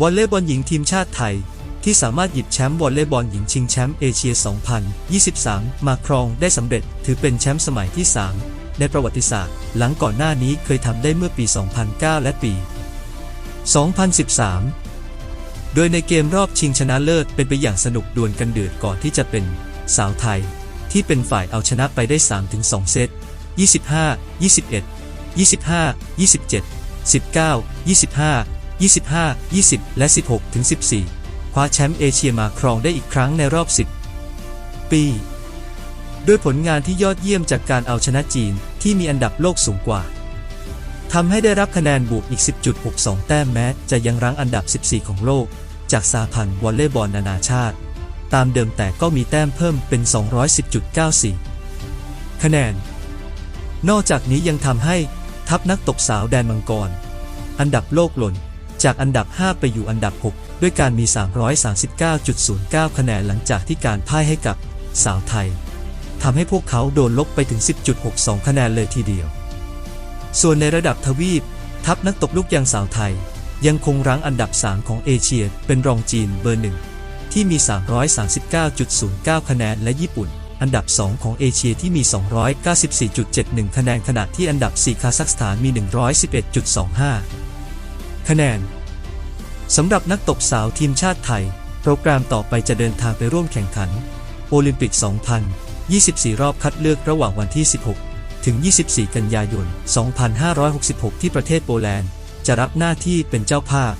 วอลเลย์บอลหญิงทีมชาติไทย ที่สามารถหยิบแชมป์วอลเลย์บอลหญิงชิงแชมป์เอเชีย 2023 มาครองได้สำเร็จถือเป็นแชมป์สมัยที่ 3 ในประวัติศาสตร์ หลังก่อนหน้านี้เคยทำได้เมื่อปี 2009 และปี 2013 โดยในเกมรอบชิงชนะเลิศเป็นไปอย่างสนุกดวลกันเดือดก่อนที่จะเป็นสาวไทย ที่เป็นฝ่ายเอาชนะไปได้ 3-2 เซต 25 21 25 27 19 25 25 20 และ 16 ถึง 14 คว้าแชมป์เอเชียมาครองได้อีกครั้งในรอบ 10 ปี ด้วยผลงานที่ยอดเยี่ยมจากการเอาชนะจีนที่มีอันดับโลกสูงกว่าทำให้ได้รับคะแนนบวกอีก 10.62 แต้มแม้ จะยังรั้งอันดับ 14 ของโลก จากสาพันธ์วอลเลย์บอลนานาชาติ ตามเดิมแต่ก็มีแต้มเพิ่มเป็น 210.94 คะแนน นอกจากนี้ยังทำให้ทัพนักตบสาวแดนมังกร อันดับโลกหล่น จากอันดับ 5 ไปอยู่อันดับ 6 ด้วยการมี 339.09 คะแนนหลังจากที่การพ่ายให้กับสาวไทยทำให้พวกเขาโดนลบไปถึง 10.62 คะแนนเลยทีเดียว ส่วนในระดับทวีป ทัพนักตบลูกยางสาวไทย ยังคงรั้งอันดับ 3 ของเอเชีย เป็นรองจีนเบอร์หนึ่งที่มี 339.09 คะแนนและญี่ปุ่น อันดับ 2 ของเอเชียที่มี 294.71 คะแนนขณะที่อันดับ 4 คาซัคสถานมี 111.25 คะแนนสำหรับนักตบสาวทีมชาติไทย โปรแกรมต่อไปจะเดินทางไปร่วมแข่งขัน โอลิมปิก 2024 รอบคัดเลือกระหว่างวันที่ 16 ถึง 24 กันยายน 2566 ที่ประเทศโปแลนด์ จะรับหน้าที่เป็นเจ้าภาพ